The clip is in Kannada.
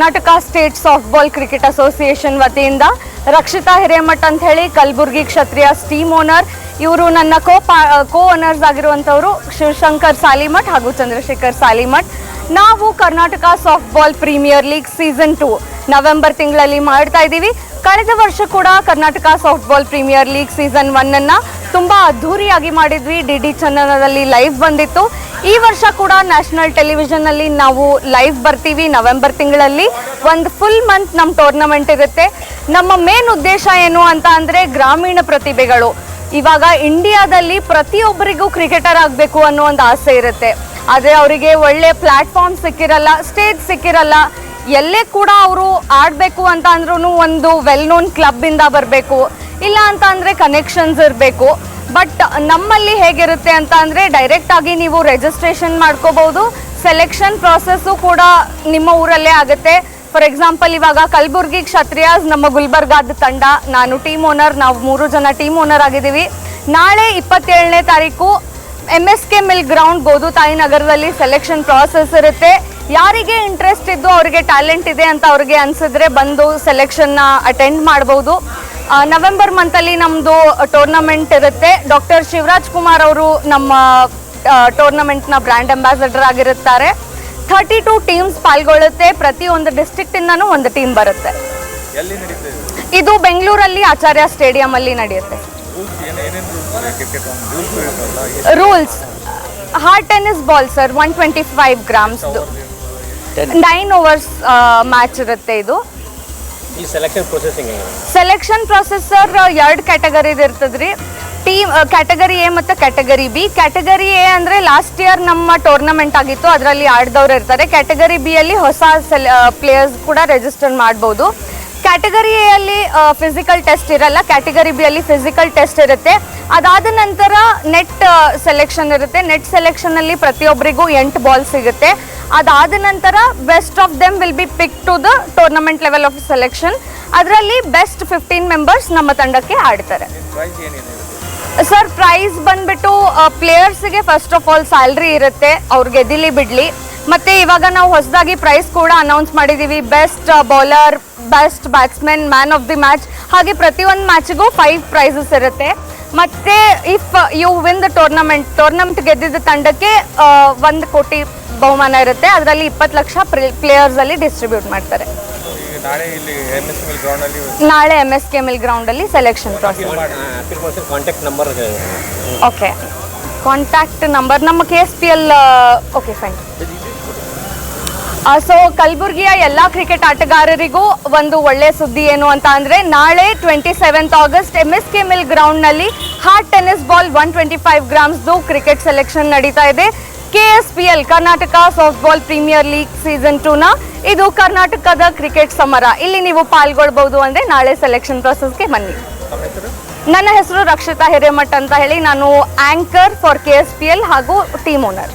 Karnataka state softball cricket association ವತಿಯಿಂದ ರಕ್ಷಿತಾ ಹಿರೇಮಠ್ ಅಂತ ಹೇಳಿ ಕಲಬುರ್ಗಿ ಕ್ಷತ್ರಿಯ ಸ್ಟೀಮ್ ಓನರ್ ಇವರು ನನ್ನ ಕೋ ಕೋ ಓನರ್ಸ್ ಆಗಿರುವಂಥವರು ಶಿವಶಂಕರ್ ಸಾಲಿಮಠ್ ಹಾಗೂ ಚಂದ್ರಶೇಖರ್ ಸಾಲಿಮಠ್. ನಾವು Karnataka softball premier league season two November ತಿಂಗಳಲ್ಲಿ ಮಾಡ್ತಾ ಇದ್ದೀವಿ. ಕಳೆದ ವರ್ಷ ಕೂಡ Karnataka softball premier league season ಒನ್ನನ್ನು ತುಂಬಾ ಅದ್ಧೂರಿಯಾಗಿ ಮಾಡಿದ್ವಿ. ಡಿ ಡಿ ಚಂದನದಲ್ಲಿ ಲೈವ್ ಬಂದಿತ್ತು. ಈ ವರ್ಷ ಕೂಡ ನ್ಯಾಷನಲ್ ಟೆಲಿವಿಷನ್ ಅಲ್ಲಿ ನಾವು ಲೈವ್ ಬರ್ತೀವಿ ನವೆಂಬರ್ ತಿಂಗಳಲ್ಲಿ. ಒಂದು ಫುಲ್ ಮಂತ್ ನಮ್ಮ ಟೂರ್ನಮೆಂಟ್ ಇರುತ್ತೆ. ನಮ್ಮ ಮೇನ್ ಉದ್ದೇಶ ಏನು ಅಂತ ಅಂದ್ರೆ ಗ್ರಾಮೀಣ ಪ್ರತಿಭೆಗಳು. ಇವಾಗ ಇಂಡಿಯಾದಲ್ಲಿ ಪ್ರತಿಯೊಬ್ಬರಿಗೂ ಕ್ರಿಕೆಟರ್ ಆಗಬೇಕು ಅನ್ನೋ ಒಂದು ಆಸೆ ಇರುತ್ತೆ. ಆದರೆ ಅವರಿಗೆ ಒಳ್ಳೆ ಪ್ಲಾಟ್ಫಾರ್ಮ್ ಸಿಕ್ಕಿರಲ್ಲ ಸ್ಟೇಜ್ ಸಿಕ್ಕಿರಲ್ಲ, ಎಲ್ಲೇ ಕೂಡ ಅವರು ಆಡಬೇಕು ಅಂತ ಅಂದ್ರೂ ಒಂದು ವೆಲ್ ನೋನ್ ಕ್ಲಬ್ಬಿಂದ ಬರಬೇಕು. ಇಲ್ಲ ಅಂತ ಅಂದರೆ ಕನೆಕ್ಷನ್ಸ್ ಇರಬೇಕು. ಬಟ್ ನಮ್ಮಲ್ಲಿ ಹೇಗಿರುತ್ತೆ ಅಂತ ಅಂದರೆ ಡೈರೆಕ್ಟ್ ಆಗಿ ನೀವು ರಿಜಿಸ್ಟ್ರೇಷನ್ ಮಾಡ್ಕೋಬಹುದು. ಸೆಲೆಕ್ಷನ್ ಪ್ರಾಸೆಸ್ಸು ಕೂಡ ನಿಮ್ಮ ಊರಲ್ಲೇ ಆಗುತ್ತೆ. ಫಾರ್ ಎಕ್ಸಾಂಪಲ್ ಇವಾಗ ಕಲಬುರ್ಗಿ ಕ್ಷತ್ರಿಯಾಸ್ ನಮ್ಮ ಗುಲ್ಬರ್ಗಾದ ತಂಡ. ನಾನು ಟೀಮ್ ಓನರ್ ನಾವು ಮೂರು ಜನ ಟೀಮ್ ಓನರ್ ಆಗಿದ್ದೀವಿ. ನಾಳೆ ಇಪ್ಪತ್ತೇಳನೇ ತಾರೀಕು M S K mill ground ಗೋದು ತಾಯಿ ನಗರದಲ್ಲಿ ಸೆಲೆಕ್ಷನ್ ಪ್ರಾಸೆಸ್ ಇರುತ್ತೆ. ಯಾರಿಗೆ ಇಂಟ್ರೆಸ್ಟ್ ಇದ್ದು ಅವರಿಗೆ ಟ್ಯಾಲೆಂಟ್ ಇದೆ ಅಂತ ಅವ್ರಿಗೆ ಅನಿಸಿದ್ರೆ ಬಂದು ಸೆಲೆಕ್ಷನ್ನ ಅಟೆಂಡ್ ಮಾಡ್ಬೋದು. ನವೆಂಬರ್ ಮಂತಲ್ಲಿ ನಮ್ಮದು ಟೂರ್ನಮೆಂಟ್ ಇರುತ್ತೆ. ಡಾಕ್ಟರ್ ಶಿವರಾಜ್ ಕುಮಾರ್ ಅವರು ನಮ್ಮ ಟೂರ್ನಮೆಂಟ್ನ ಬ್ರ್ಯಾಂಡ್ ಅಂಬಾಸಡರ್ ಆಗಿರುತ್ತಾರೆ. ಥರ್ಟಿ ಟು ಟೀಮ್ಸ್ ಪಾಲ್ಗೊಳ್ಳುತ್ತೆ ಪ್ರತಿಯೊಂದು ಇಂದ ಒಂದು ಟೀಮ್ ಬರುತ್ತೆ. ಇದು? ಬೆಂಗಳೂರಲ್ಲಿ ಆಚಾರ್ಯ ಸ್ಟೇಡಿಯಂ ಅಲ್ಲಿ ನಡೆಯುತ್ತೆ. ರೂಲ್ಸ್ ಒಂದು hard tennis ball sir one twenty five ಗ್ರಾಮ್ಸ್ದು nine overs match ಇರುತ್ತೆ ಇದು. ಸೆಲೆಕ್ಷನ್ ಪ್ರೊಸೆಸಿಂಗ್ ಹೆಂಗೆ ಸೆಲೆಕ್ಷನ್ ಪ್ರೊಸೆಸರ್ ಎರಡು ಕ್ಯಾಟಗರಿದು ಇರ್ತದ್ರಿ. ಟೀಮ್ ಕ್ಯಾಟಗರಿ ಎ ಮತ್ತು ಕ್ಯಾಟಗರಿ ಬಿ ಕ್ಯಾಟಗರಿ ಎ ಅಂದರೆ ಲಾಸ್ಟ್ ಇಯರ್ ನಮ್ಮ ಟೂರ್ನಮೆಂಟ್ ಆಗಿತ್ತು. ಅದರಲ್ಲಿ ಆಡಿದವ್ರು ಇರ್ತಾರೆ. ಕ್ಯಾಟಗರಿ ಬಿ ಅಲ್ಲಿ ಹೊಸ ಸೆಲೆ ಪ್ಲೇಯರ್ಸ್ ಕೂಡ ರಿಜಿಸ್ಟರ್ ಮಾಡ್ಬೋದು. ಕ್ಯಾಟಗರಿ ಎ ಅಲ್ಲಿ ಫಿಸಿಕಲ್ ಟೆಸ್ಟ್ ಇರಲ್ಲ. ಕ್ಯಾಟಗರಿ ಬಿ ಅಲ್ಲಿ ಫಿಸಿಕಲ್ ಟೆಸ್ಟ್ ಇರುತ್ತೆ. ಅದಾದ ನಂತರ ನೆಟ್ ಸೆಲೆಕ್ಷನ್ ಇರುತ್ತೆ. ನೆಟ್ ಸೆಲೆಕ್ಷನಲ್ಲಿ ಪ್ರತಿಯೊಬ್ಬರಿಗೂ ಎಂಟು ಬಾಲ್ ಸಿಗುತ್ತೆ. ಅದಾದ ನಂತರ best of them will be pick to the tournament level of selection ಅದರಲ್ಲಿ ಬೆಸ್ಟ್ ಫಿಫ್ಟೀನ್ ಮೆಂಬರ್ಸ್ ನಮ್ಮ ತಂಡಕ್ಕೆ ಆಡ್ತಾರೆ. ಸರ್ ಪ್ರೈಸ್ ಬಂದ್ಬಿಟ್ಟು ಪ್ಲೇಯರ್ಸ್ಗೆ ಫಸ್ಟ್ ಆಫ್ ಆಲ್ ಸ್ಯಾಲ್ರಿ ಇರುತ್ತೆ ಅವ್ರು ಗೆದ್ದಿಲಿ ಬಿಡಲಿ. ಮತ್ತೆ ಇವಾಗ ನಾವು ಹೊಸದಾಗಿ ಪ್ರೈಸ್ ಕೂಡ ಅನೌನ್ಸ್ ಮಾಡಿದ್ದೀವಿ best bowler best batsman man of the match ಹಾಗೆ ಪ್ರತಿಯೊಂದು ಮ್ಯಾಚ್ಗೂ ಫೈವ್ ಪ್ರೈಸಸ್ ಇರುತ್ತೆ. ಮತ್ತೆ if you win the tournament tournament ಗೆದ್ದಿದ್ದ ತಂಡಕ್ಕೆ ಒಂದು ಕೋಟಿ ಬಹುಮಾನ ಇರುತ್ತೆ. ಅದರಲ್ಲಿ ಇಪ್ಪತ್ತು ಲಕ್ಷ ಪ್ಲೇಯರ್ಸ್ ಅಲ್ಲಿ ಡಿಸ್ಟ್ರಿಬ್ಯೂಟ್ ಮಾಡ್ತಾರೆ. ನಾಳೆ ಇಲ್ಲಿ M S K mill selection process ಮಾಡಿಸಿ contact number okay contact number ನಮ್ಮ K S P L okay fine so ಕಲಬುರಗಿಯ ಎಲ್ಲ ಕ್ರಿಕೆಟ್ ಆಟಗಾರರಿಗೂ ಒಂದು ಒಳ್ಳೆ ಸುದ್ದಿ ಏನು ಅಂತ ಅಂದರೆ ನಾಳೆ twenty seventh August M S K mill ಗ್ರೌಂಡ್ನಲ್ಲಿ hard tennis ball one twenty five ಗ್ರಾಮ್ಸ್ದು cricket selection ನಡೀತಾ ಇದೆ. K S P L Karnataka softball premier league season ಟೂನ ಇದು ಕರ್ನಾಟಕದ ಕ್ರಿಕೆಟ್ ಸಮರ. ಇಲ್ಲಿ ನೀವು ಪಾಲ್ಗೊಳ್ಬಹುದು ಅಂದರೆ ನಾಳೆ ಸೆಲೆಕ್ಷನ್ ಪ್ರೊಸೆಸ್ಗೆ ಬನ್ನಿ. ನನ್ನ ಹೆಸರು ರಕ್ಷಿತಾ ಹಿರೇಮಠ್ ಅಂತ ಹೇಳಿ ನಾನು ಆಂಕರ್ ಫಾರ್ ಕೆ ಎಸ್ ಹಾಗೂ ಟೀಮ್ ಓನರ್